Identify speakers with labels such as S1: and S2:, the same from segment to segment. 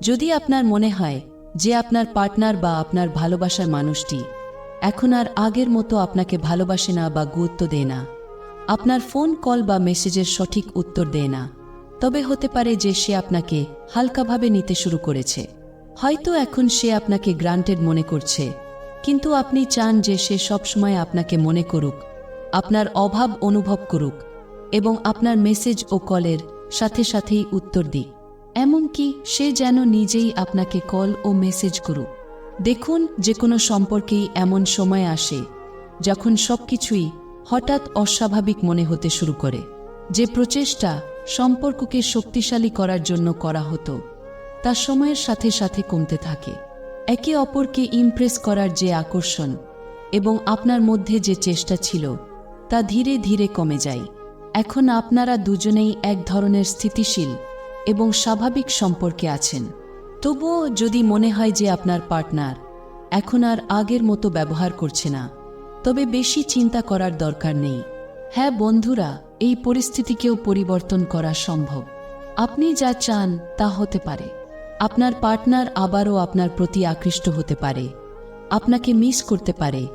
S1: যদি আপনার মনে হয় যে আপনার পার্টনার বা আপনার ভালোবাসার মানুষটি এখন আর আগের মতো আপনাকে ভালোবাসে না বা গুরুত্ব দেয় না, আপনার ফোন কল বা মেসেজের সঠিক উত্তর দেয় না, তবে হতে পারে যে সে আপনাকে হালকাভাবে নিতে শুরু করেছে। হয়তো এখন সে আপনাকে গ্রান্টেড মনে করছে, কিন্তু আপনি চান যে সে সবসময় আপনাকে মনে করুক, আপনার অভাব অনুভব করুক এবং আপনার মেসেজ ও কলের সাথে সাথেই উত্তর দিক। এমনকি সে যেন নিজেই আপনাকে কল ও মেসেজ করুক। দেখুন যে কোনো সম্পর্কেই এমন সময় আসে যখন সবকিছুই হঠাৎ অস্বাভাবিক মনে হতে শুরু করে। যে প্রচেষ্টা সম্পর্ককে শক্তিশালী করার জন্য করা হতো, তা সময়ের সাথে সাথে কমতে থাকে। একে অপরকে ইমপ্রেস করার যে আকর্ষণ এবং আপনার মধ্যে যে চেষ্টা ছিল, তা ধীরে ধীরে কমে যায়। এখন আপনারা দুজনেই এক ধরনের স্থিতিশীল এবং স্বাভাবিক সম্পর্কে আছেন। তবুও যদি মনে হয় যে আপনার পার্টনার এখন আর আগের মতো ব্যবহার করছে না, তবে বেশি চিন্তা করার দরকার নেই। হ্যাঁ বন্ধুরা, এই পরিস্থিতিকেও পরিবর্তন করা সম্ভব। আপনি যা চান তা হতে পারে। আপনার পার্টনার আবারও আপনার প্রতি আকৃষ্ট হতে পারে। আপনাকে মিস করতে পারে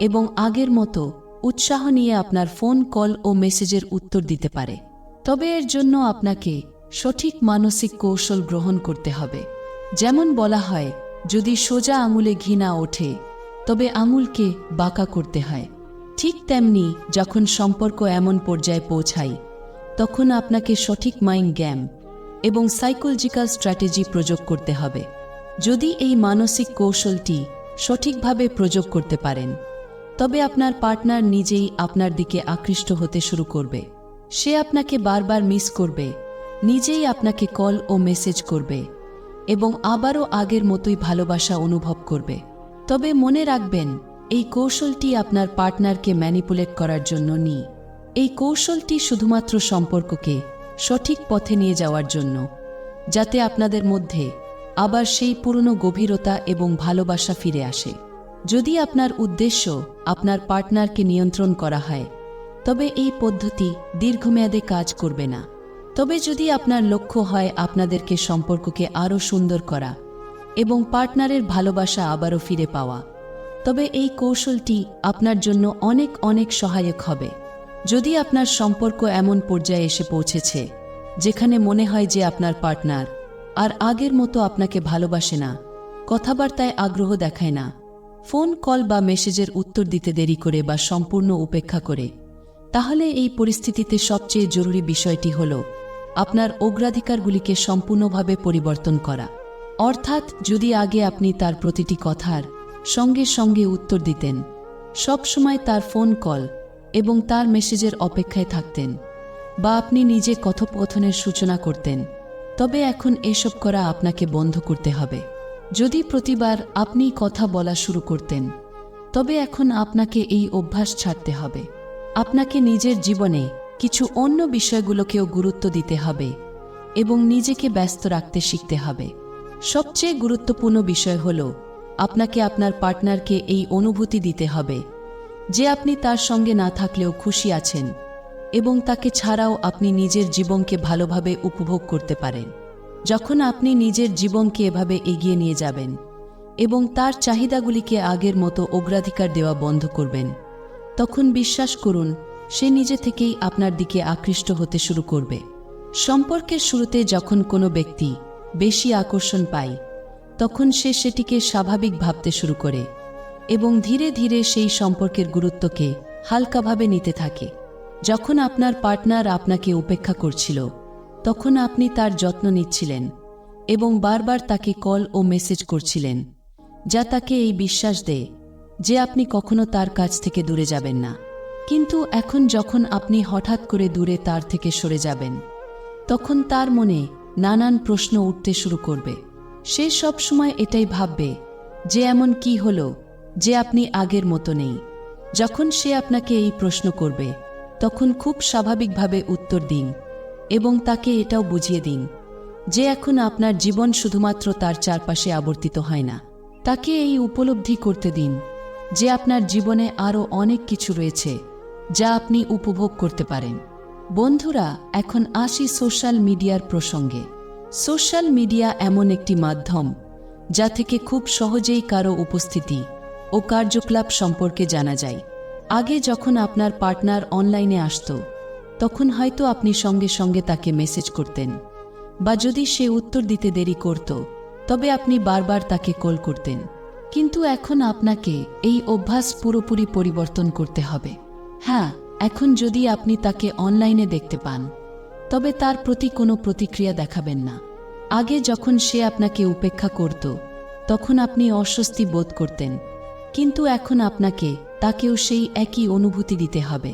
S1: এবং আগের মতো উৎসাহ নিয়ে আপনার ফোন, কল ও মেসেজের উত্তর দিতে পারে। তবে এর জন্য আপনাকে সঠিক মানসিক কৌশল গ্রহণ করতে হবে। যেমন বলা হয়, যদি সোজা আঙুলে ঘৃণা ওঠে, তবে আঙুলকে বাঁকা করতে হয়। ঠিক তেমনি যখন সম্পর্ক এমন পর্যায়ে পৌঁছায়, তখন আপনাকে সঠিক মাইন্ড গ্যাম এবং সাইকোলজিক্যাল স্ট্র্যাটেজি প্রয়োগ করতে হবে। যদি এই মানসিক কৌশলটি সঠিকভাবে প্রয়োগ করতে পারেন, তবে আপনার পার্টনার নিজেই আপনার দিকে আকৃষ্ট হতে শুরু করবে। সে আপনাকে বারবার মিস করবে নিজেই আপনাকে কল ও মেসেজ করবে এবং আবারও আগের মতোই ভালোবাসা অনুভব করবে। তবে মনে রাখবেন, এই কৌশলটি আপনার পার্টনারকে ম্যানিপুলেট করার জন্য নি। এই কৌশলটি শুধুমাত্র সম্পর্ককে সঠিক পথে নিয়ে যাওয়ার জন্য, যাতে আপনাদের মধ্যে আবার সেই পুরনো গভীরতা এবং ভালোবাসা ফিরে আসে। যদি আপনার উদ্দেশ্য আপনার পার্টনারকে নিয়ন্ত্রণ করা হয়, তবে এই পদ্ধতি দীর্ঘমেয়াদে কাজ করবে না। তবে যদি আপনার লক্ষ্য হয় আপনাদেরকে সম্পর্ককে আরও সুন্দর করা এবং পার্টনারের ভালোবাসা আবারও ফিরে পাওয়া, তবে এই কৌশলটি আপনার জন্য অনেক অনেক সহায়ক হবে। যদি আপনার সম্পর্ক এমন পর্যায়ে এসে পৌঁছেছে, যেখানে মনে হয় যে আপনার পার্টনার আর আগের মতো আপনাকে ভালোবাসে না, কথাবার্তায় আগ্রহ দেখায় না, ফোন কল বা মেসেজের উত্তর দিতে দেরি করে বা সম্পূর্ণ উপেক্ষা করে, তাহলে এই পরিস্থিতিতে সবচেয়ে জরুরি বিষয়টি হল আপনার অগ্রাধিকারগুলিকে সম্পূর্ণভাবে পরিবর্তন করা। অর্থাৎ যদি আগে আপনি তার প্রতিটি কথার সঙ্গে সঙ্গে উত্তর দিতেন, সব সময় তার ফোন কল এবং তার মেসেজের অপেক্ষায় থাকতেন বা আপনি নিজে কথোপকথনের সূচনা করতেন, তবে এখন এসব করা আপনাকে বন্ধ করতে হবে। যদি প্রতিবার আপনি কথা বলা শুরু করতেন, তবে এখন আপনাকে এই অভ্যাস ছাড়তে হবে। আপনাকে নিজের জীবনে কিছু অন্য বিষয়গুলোকেও গুরুত্ব দিতে হবে এবং নিজেকে ব্যস্ত রাখতে শিখতে হবে। সবচেয়ে গুরুত্বপূর্ণ বিষয় হল, আপনাকে আপনার পার্টনারকে এই অনুভূতি দিতে হবে যে আপনি তার সঙ্গে না থাকলেও খুশি আছেন এবং তাকে ছাড়াও আপনি নিজের জীবনকে ভালোভাবে উপভোগ করতে পারেন। যখন আপনি নিজের জীবনকে এভাবে এগিয়ে নিয়ে যাবেন এবং তার চাহিদাগুলিকে আগের মতো অগ্রাধিকার দেওয়া বন্ধ করবেন, তখন বিশ্বাস করুন সে নিজে থেকেই আপনার দিকে আকৃষ্ট হতে শুরু করবে। সম্পর্কের শুরুতে যখন কোনো ব্যক্তি বেশি আকর্ষণ পায়, তখন সে সেটিকে স্বাভাবিক ভাবতে শুরু করে এবং ধীরে ধীরে সেই সম্পর্কের গুরুত্বকে হালকাভাবে নিতে থাকে। যখন আপনার পার্টনার আপনাকে উপেক্ষা করছিল, তখন আপনি তার যত্ন নিচ্ছিলেন এবং বারবার তাকে কল ও মেসেজ করছিলেন, যা তাকে এই বিশ্বাস দেয় যে আপনি কখনো তার কাছ থেকে দূরে যাবেন না। কিন্তু এখন যখন আপনি হঠাৎ করে দূরে তার থেকে সরে যাবেন, তখন তার মনে নানান প্রশ্ন উঠতে শুরু করবে। সে সব সময় এটাই ভাববে যে এমন কি হলো যে আপনি আগের মতো নেই। যখন সে আপনাকে এই প্রশ্ন করবে, তখন খুব স্বাভাবিকভাবে উত্তর দিন এবং তাকে এটাও বুঝিয়ে দিন যে এখন আপনার জীবন শুধুমাত্র তার চারপাশে আবর্তিত হয় না। তাকে এই উপলব্ধি করতে দিন যে আপনার জীবনে আরও অনেক কিছু রয়েছে যা আপনি উপভোগ করতে পারেন। বন্ধুরা, এখন আসি সোশ্যাল মিডিয়ার প্রসঙ্গে। সোশ্যাল মিডিয়া এমন একটি মাধ্যম যা থেকে খুব সহজেই কারও উপস্থিতি ও কার্যকলাপ সম্পর্কে জানা যায়। আগে যখন আপনার পার্টনার অনলাইনে আসত, তখন হয়তো আপনি সঙ্গে সঙ্গে তাকে মেসেজ করতেন বা যদি সে উত্তর দিতে দেরি করত, তবে আপনি বারবার তাকে কল করতেন। কিন্তু এখন আপনাকে এই অভ্যাস পুরোপুরি পরিবর্তন করতে হবে। হ্যাঁ এখন যদি আপনি তাকে অনলাইনে দেখতে পান, তবে তার প্রতি কোনো প্রতিক্রিয়া দেখাবেন না। আগে যখন সে আপনাকে উপেক্ষা করত, তখন আপনি অস্বস্তি বোধ করতেন, কিন্তু এখন আপনাকে তাকেও সেই একই অনুভূতি দিতে হবে।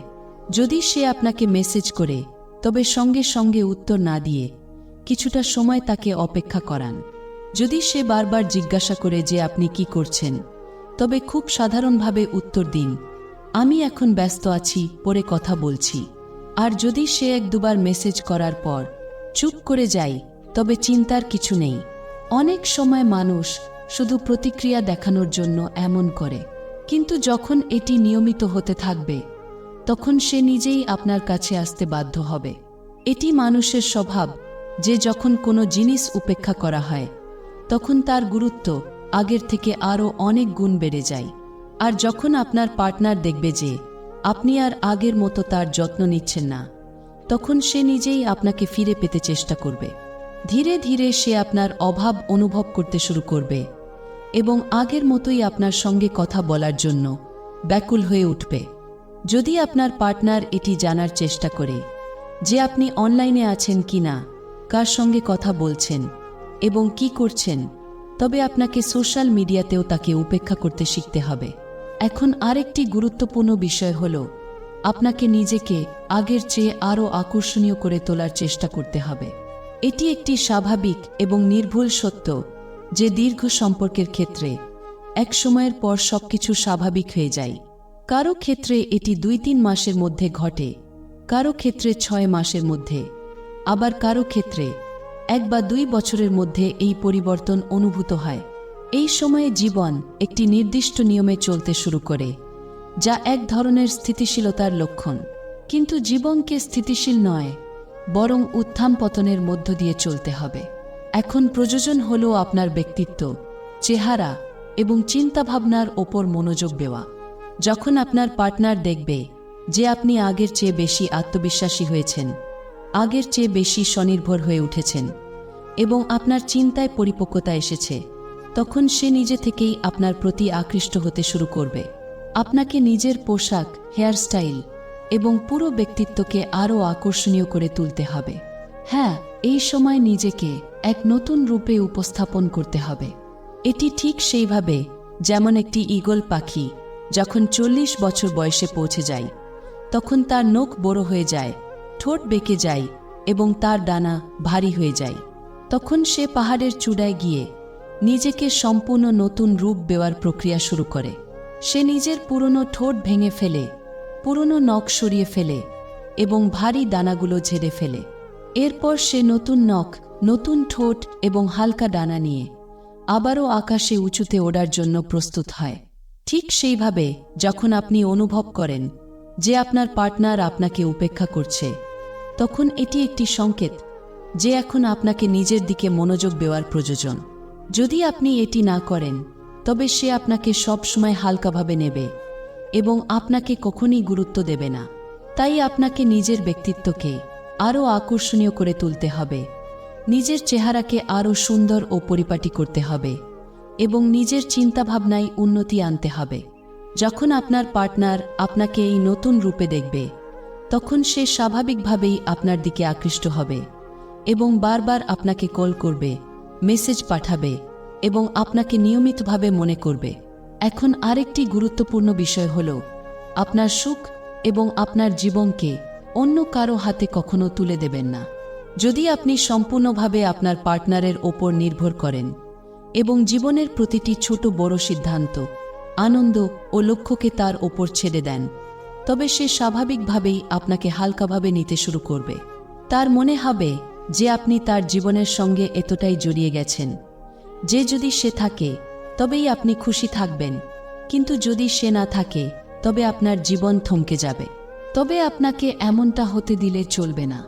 S1: যদি সে আপনাকে মেসেজ করে, তবে সঙ্গে সঙ্গে উত্তর না দিয়ে কিছুটা সময় তাকে অপেক্ষা করান। যদি সে বারবার জিজ্ঞাসা করে যে আপনি কি করছেন, তবে খুব সাধারণভাবে উত্তর দিন আমি এখন ব্যস্ত আছি, পরে কথা বলছি। আর যদি সে এক দুবার মেসেজ করার পর চুপ করে যাই তবে চিন্তার কিছু নেই। অনেক সময় মানুষ শুধু প্রতিক্রিয়া দেখানোর জন্য এমন করে। কিন্তু যখন এটি নিয়মিত হতে থাকবে, তখন সে নিজেই আপনার কাছে আসতে বাধ্য হবে। এটি মানুষের স্বভাব, যে যখন কোনো জিনিস উপেক্ষা করা হয়, তখন তার গুরুত্ব আগের থেকে আরও অনেক গুণ বেড়ে যায়। আর যখন আপনার পার্টনার দেখবে যে আপনি আর আগের মতো তার যত্ন নিচ্ছেন না, তখন সে নিজেই আপনাকে ফিরে পেতে চেষ্টা করবে। ধীরে ধীরে সে আপনার অভাব অনুভব করতে শুরু করবে এবং আগের মতোই আপনার সঙ্গে কথা বলার জন্য ব্যাকুল হয়ে উঠবে। যদি আপনার পার্টনার এটি জানার চেষ্টা করে যে আপনি অনলাইনে আছেন কি না, কার সঙ্গে কথা বলছেন এবং কি করছেন, তবে আপনাকে সোশ্যাল মিডিয়াতেও তাকে উপেক্ষা করতে শিখতে হবে। এখন আরেকটি গুরুত্বপূর্ণ বিষয় হল, আপনাকে নিজেকে আগের চেয়ে আরও আকর্ষণীয় করে তোলার চেষ্টা করতে হবে। এটি একটি স্বাভাবিক এবং নির্ভুল সত্য যে দীর্ঘ সম্পর্কের ক্ষেত্রে এক সময়ের পর সবকিছু স্বাভাবিক হয়ে যায়। কারও ক্ষেত্রে এটি দুই তিন মাসের মধ্যে ঘটে, কারও ক্ষেত্রে ছয় মাসের মধ্যে, আবার কারও ক্ষেত্রে এক বা দুই বছরের মধ্যে এই পরিবর্তন অনুভূত হয়। এই সময়ে জীবন একটি নির্দিষ্ট নিয়মে চলতে শুরু করে, যা এক ধরনের স্থিতিশীলতার লক্ষণ। কিন্তু জীবনকে স্থিতিশীল নয়, বরং উত্থান পতনের মধ্য দিয়ে চলতে হবে। এখন প্রয়োজন হল আপনার ব্যক্তিত্ব, চেহারা এবং চিন্তাভাবনার ওপর মনোযোগ দেওয়া। যখন আপনার পার্টনার দেখবে যে আপনি আগের চেয়ে বেশি আত্মবিশ্বাসী হয়েছেন, আগের চেয়ে বেশি স্বনির্ভর হয়ে উঠেছেন এবং আপনার চিন্তায় পরিপক্কতা এসেছে তখন সে নিজে থেকেই আপনার প্রতি আকৃষ্ট হতে শুরু করবে। আপনাকে নিজের পোশাক হেয়ারস্টাইল এবং পুরো ব্যক্তিত্বকে আরও আকর্ষণীয় করে তুলতে হবে। হ্যাঁ এই সময় নিজেকে এক নতুন রূপে উপস্থাপন করতে হবে। এটি ঠিক সেইভাবে যেমন একটি ঈগল পাখি যখন চল্লিশ বছর বয়সে পৌঁছে যায়, তখন তার নখ বড় হয়ে যায়, ঠোঁট বেঁকে যায় এবং তার ডানা ভারী হয়ে যায়। তখন সে পাহাড়ের চূড়ায় গিয়ে নিজেকে সম্পূর্ণ নতুন রূপ দেওয়ার প্রক্রিয়া শুরু করে। সে নিজের পুরনো ঠোঁট ভেঙে ফেলে, পুরনো নখ সরিয়ে ফেলে এবং ভারী দানাগুলো ঝেড়ে ফেলে। এরপর সে নতুন নখ, নতুন ঠোঁট এবং হালকা ডানা নিয়ে আবারও আকাশে উঁচুতে ওড়ার জন্য প্রস্তুত হয়। ঠিক সেইভাবে যখন আপনি অনুভব করেন যে আপনার পার্টনার আপনাকে উপেক্ষা করছে, তখন এটি একটি সংকেত যে এখন আপনাকে নিজের দিকে মনোযোগ দেওয়ার প্রয়োজন। যদি আপনি এটি না করেন, তবে সে আপনাকে সবসময় হালকাভাবে নেবে এবং আপনাকে কখনই গুরুত্ব দেবে না। তাই আপনাকে নিজের ব্যক্তিত্বকে আরও আকর্ষণীয় করে তুলতে হবে। নিজের চেহারাকে আরও সুন্দর ও পরিপাটি করতে হবে এবং নিজের চিন্তাভাবনায় উন্নতি আনতে হবে। যখন আপনার পার্টনার আপনাকে এই নতুন রূপে দেখবে, তখন সে স্বাভাবিকভাবেই আপনার দিকে আকৃষ্ট হবে এবং বারবার আপনাকে কল করবে মেসেজ পাঠাবে এবং আপনাকে নিয়মিতভাবে মনে করবে। এখন আরেকটি গুরুত্বপূর্ণ বিষয় হল, আপনার সুখ এবং আপনার জীবনকে অন্য কারও হাতে কখনো তুলে দেবেন না। যদি আপনি সম্পূর্ণভাবে আপনার পার্টনারের ওপর নির্ভর করেন এবং জীবনের প্রতিটি ছোট বড় সিদ্ধান্ত, আনন্দ ও লক্ষ্যকে তার ওপর ছেড়ে দেন, তবে সে স্বাভাবিকভাবেই আপনাকে হালকাভাবে নিতে শুরু করবে। তার মনে হবে যে আপনি তার জীবনের সঙ্গে এতটাই জড়িয়ে গেছেন। যে যদি সে থাকে, তবেই আপনি খুশি থাকবেন। কিন্তু যদি সে না থাকে, তবে আপনার জীবন থমকে যাবে। তবে আপনাকে এমনটা হতে দিলে চলবে না।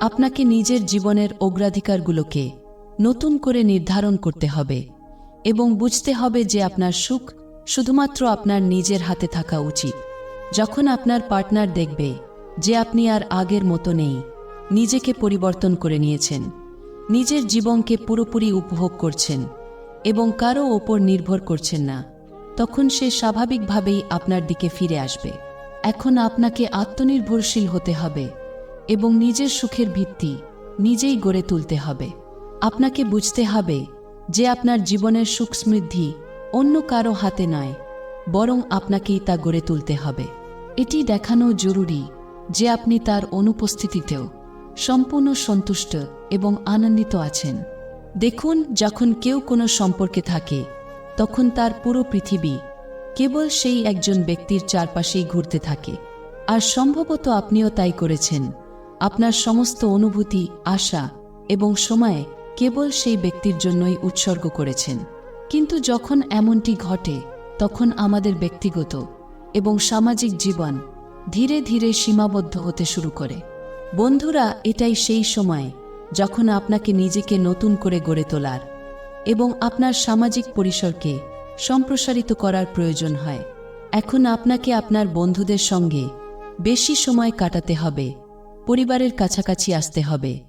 S1: আপনাকে নিজের জীবনের অগ্রাধিকারগুলোকে নতুন করে নির্ধারণ করতে হবে এবং বুঝতে হবে যে আপনার সুখ শুধুমাত্র আপনার নিজের হাতে থাকা উচিত। যখন আপনার পার্টনার দেখবে যে আপনি আর আগের মতো নেই নিজেকে পরিবর্তন করে নিয়েছেন। নিজের জীবনকে পুরোপুরি উপভোগ করছেন এবং কারও ওপর নির্ভর করছেন না। তখন সে স্বাভাবিকভাবেই আপনার দিকে ফিরে আসবে। এখন আপনাকে আত্মনির্ভরশীল হতে হবে এবং নিজের সুখের ভিত্তি নিজেই গড়ে তুলতে হবে। আপনাকে বুঝতে হবে যে আপনার জীবনের সুখ সমৃদ্ধি অন্য কারও হাতে নয়, বরং আপনাকেই তা গড়ে তুলতে হবে। এটি দেখানো জরুরি যে আপনি তার অনুপস্থিতিতেও সম্পূর্ণ সন্তুষ্ট এবং আনন্দিত আছেন। দেখুন, যখন কেউ কোনো সম্পর্কে থাকে, তখন তার পুরো পৃথিবী, কেবল সেই একজন ব্যক্তির চারপাশেই ঘুরতে থাকে। আর সম্ভবত আপনিও তাই করেছেন। আপনার সমস্ত অনুভূতি, আশা এবং সময় কেবল সেই ব্যক্তির জন্যই উৎসর্গ করেছেন। কিন্তু যখন এমনটি ঘটে, তখন আমাদের ব্যক্তিগত এবং সামাজিক জীবন ধীরে ধীরে সীমাবদ্ধ হতে শুরু করে। বন্ধুরা, এটাই সেই সময় যখন আপনাকে নিজেকে নতুন করে গড়ে তোলার এবং আপনার সামাজিক পরিসরকে সম্প্রসারিত করার প্রয়োজন হয়। এখন আপনাকে আপনার বন্ধুদের সঙ্গে বেশি সময় কাটাতে হবে, পরিবারের কাছাকাছি আসতে হবে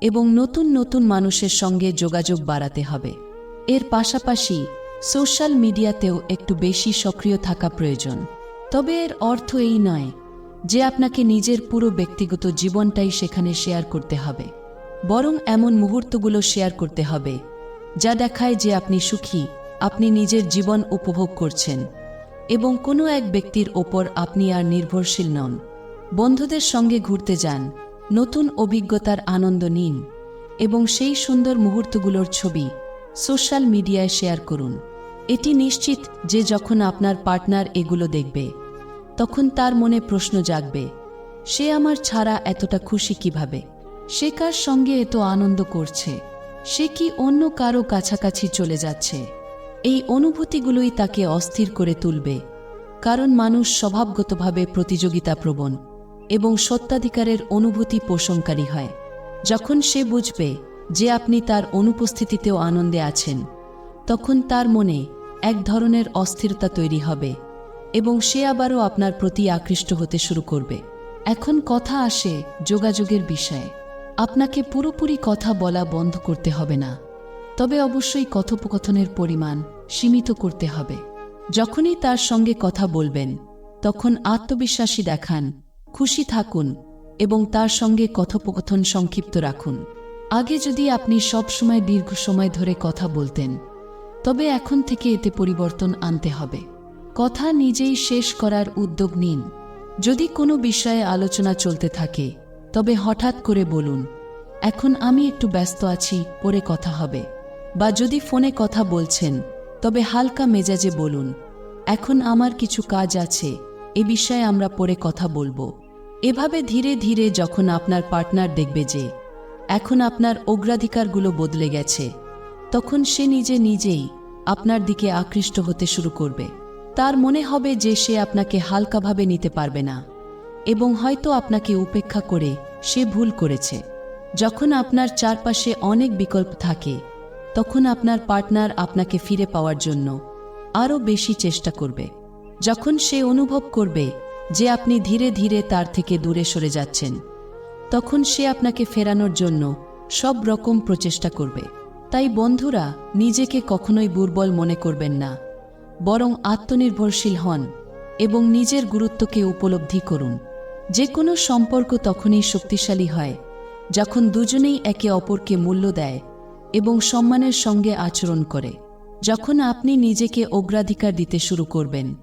S1: এবং নতুন নতুন মানুষের সঙ্গে যোগাযোগ বাড়াতে হবে। এর পাশাপাশি সোশ্যাল মিডিয়াতেও একটু বেশি সক্রিয় থাকা প্রয়োজন। তবে এর অর্থ এই নয় যে আপনাকে নিজের পুরো ব্যক্তিগত জীবনটাই সেখানে শেয়ার করতে হবে। বরং এমন মুহূর্তগুলো শেয়ার করতে হবে, যা দেখায় যে আপনি সুখী, আপনি নিজের জীবন উপভোগ করছেন এবং কোনো এক ব্যক্তির ওপর আপনি আর নির্ভরশীল নন। বন্ধুদের সঙ্গে ঘুরতে যান, নতুন অভিজ্ঞতার আনন্দ নিন এবং সেই সুন্দর মুহূর্তগুলোর ছবি সোশ্যাল মিডিয়ায় শেয়ার করুন। এটি নিশ্চিত যে যখন আপনার পার্টনার এগুলো দেখবে তখন তার মনে প্রশ্ন জাগবে, সে আমার ছাড়া এতটা খুশি কীভাবে? সে কার সঙ্গে এত আনন্দ করছে? সে কি অন্য কারও কাছাকাছি চলে যাচ্ছে? এই অনুভূতিগুলোই তাকে অস্থির করে তুলবে, কারণ মানুষ স্বভাবগতভাবে প্রতিযোগিতা প্রবণ এবং সত্ত্বাধিকারের অনুভূতি পোষণকারী হয়। যখন সে বুঝবে যে আপনি তার অনুপস্থিতিতেও আনন্দে আছেন, তখন তার মনে এক ধরনের অস্থিরতা তৈরি হবে। এবং সে আবারও আপনার প্রতি আকৃষ্ট হতে শুরু করবে। এখন কথা আসে যোগাযোগের বিষয়ে। আপনাকে পুরোপুরি কথা বলা বন্ধ করতে হবে না। তবে অবশ্যই কথোপকথনের পরিমাণ সীমিত করতে হবে। যখনই তার সঙ্গে কথা বলবেন, তখন আত্মবিশ্বাসী দেখান, খুশি থাকুন এবং তার সঙ্গে কথোপকথন সংক্ষিপ্ত রাখুন। আগে যদি আপনি সবসময় দীর্ঘ সময় ধরে কথা বলতেন, তবে এখন থেকে এতে পরিবর্তন আনতে হবে। কথা নিজেই শেষ করার উদ্যোগ নিন। যদি কোনো বিষয়ে আলোচনা চলতে থাকে, তবে হঠাৎ করে বলুন, এখন আমি একটু ব্যস্ত আছি, পরে কথা হবে। বা যদি ফোনে কথা বলছেন, তবে হালকা মেজাজে বলুন, এখন আমার কিছু কাজ আছে, এ বিষয়ে আমরা পরে কথা বলব। এভাবে ধীরে ধীরে যখন আপনার পার্টনার দেখবে যে, এখন আপনার অগ্রাধিকারগুলো বদলে গেছে, তখন সে নিজে নিজেই আপনার দিকে আকৃষ্ট হতে শুরু করবে। তার মনে হবে যে সে আপনাকে হালকাভাবে নিতে পারবে না, এবং হয়তো আপনাকে উপেক্ষা করে সে ভুল করেছে। যখন আপনার চারপাশে অনেক বিকল্প থাকে, তখন আপনার পার্টনার আপনাকে ফিরে পাওয়ার জন্য আরও বেশি চেষ্টা করবে। যখন সে অনুভব করবে যে আপনি ধীরে ধীরে তার থেকে দূরে সরে যাচ্ছেন, তখন সে আপনাকে ফেরানোর জন্য সব রকম প্রচেষ্টা করবে। তাই বন্ধুরা, নিজেকে কখনোই দুর্বল মনে করবেন না। বরং আত্মনির্ভরশীল হন এবং নিজের গুরুত্বকে উপলব্ধি করুন। যে কোনো সম্পর্ক তখনই শক্তিশালী হয়, যখন দুজনেই একে অপরকে মূল্য দেয় এবং সম্মানের সঙ্গে আচরণ করে। যখন আপনি নিজেকে অগ্রাধিকার দিতে শুরু করবেন,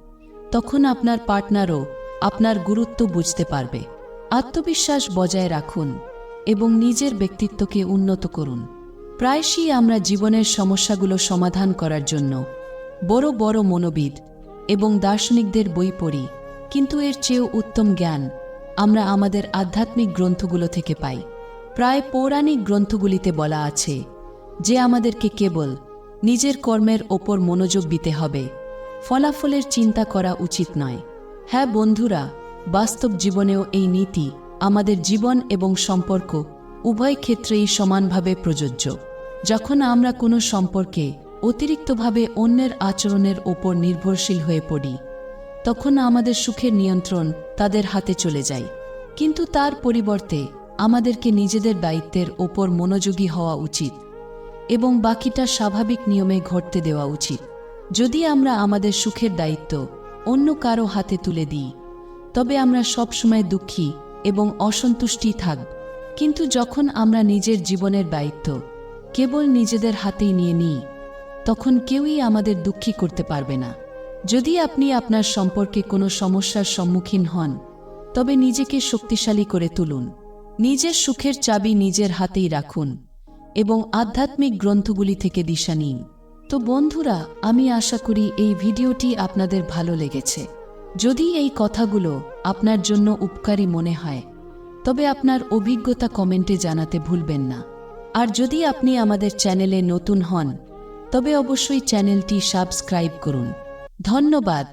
S1: তখন আপনার পার্টনারও আপনার গুরুত্ব বুঝতে পারবে। আত্মবিশ্বাস বজায় রাখুন এবং নিজের ব্যক্তিত্বকে উন্নত করুন। প্রায়শই আমরা জীবনের সমস্যাগুলো সমাধান করার জন্য বড় বড় মনোবিদ এবং দার্শনিকদের বই পড়ি, কিন্তু এর চেয়েও উত্তম জ্ঞান আমরা আমাদের আধ্যাত্মিক গ্রন্থগুলো থেকে পাই। প্রায় পৌরাণিক গ্রন্থগুলিতে বলা আছে যে আমাদেরকে কেবল নিজের কর্মের ওপর মনোযোগ দিতে হবে, ফলাফলের চিন্তা করা উচিত নয়। হ্যাঁ বন্ধুরা, বাস্তব জীবনেও এই নীতি আমাদের জীবন এবং সম্পর্ক উভয় ক্ষেত্রেই সমানভাবে প্রযোজ্য। যখন আমরা কোনো সম্পর্কে অতিরিক্তভাবে অন্যের আচরণের ওপর নির্ভরশীল হয়ে পড়ি। তখন আমাদের সুখের নিয়ন্ত্রণ তাদের হাতে চলে যায়। কিন্তু তার পরিবর্তে আমাদেরকে নিজেদের দায়িত্বের ওপর মনোযোগী হওয়া উচিত এবং বাকিটা স্বাভাবিক নিয়মে ঘটতে দেওয়া উচিত। যদি আমরা আমাদের সুখের দায়িত্ব অন্য কারও হাতে তুলে দিই, তবে আমরা সবসময় দুঃখী এবং অসন্তুষ্টি থাকব কিন্তু যখন আমরা নিজের জীবনের দায়িত্ব কেবল নিজেদের হাতেই নিয়ে নিই তখন কেউই আমাদের দুঃখী করতে পারবে না। যদি আপনি আপনার সম্পর্কে কোনো সমস্যার সম্মুখীন হন, তবে নিজেকে শক্তিশালী করে তুলুন। নিজের সুখের চাবি নিজের হাতেই রাখুন এবং আধ্যাত্মিক গ্রন্থগুলি থেকে দিশা নিন। তো বন্ধুরা, আমি আশা করি এই ভিডিওটি আপনাদের ভালো লেগেছে। যদি এই কথাগুলো আপনার জন্য উপকারী মনে হয়, তবে আপনার অভিজ্ঞতা কমেন্টে জানাতে ভুলবেন না। আর যদি আপনি আমাদের চ্যানেলে নতুন হন তবে অবশ্যই চ্যানেলটি সাবস্ক্রাইব করুন। ধন্যবাদ।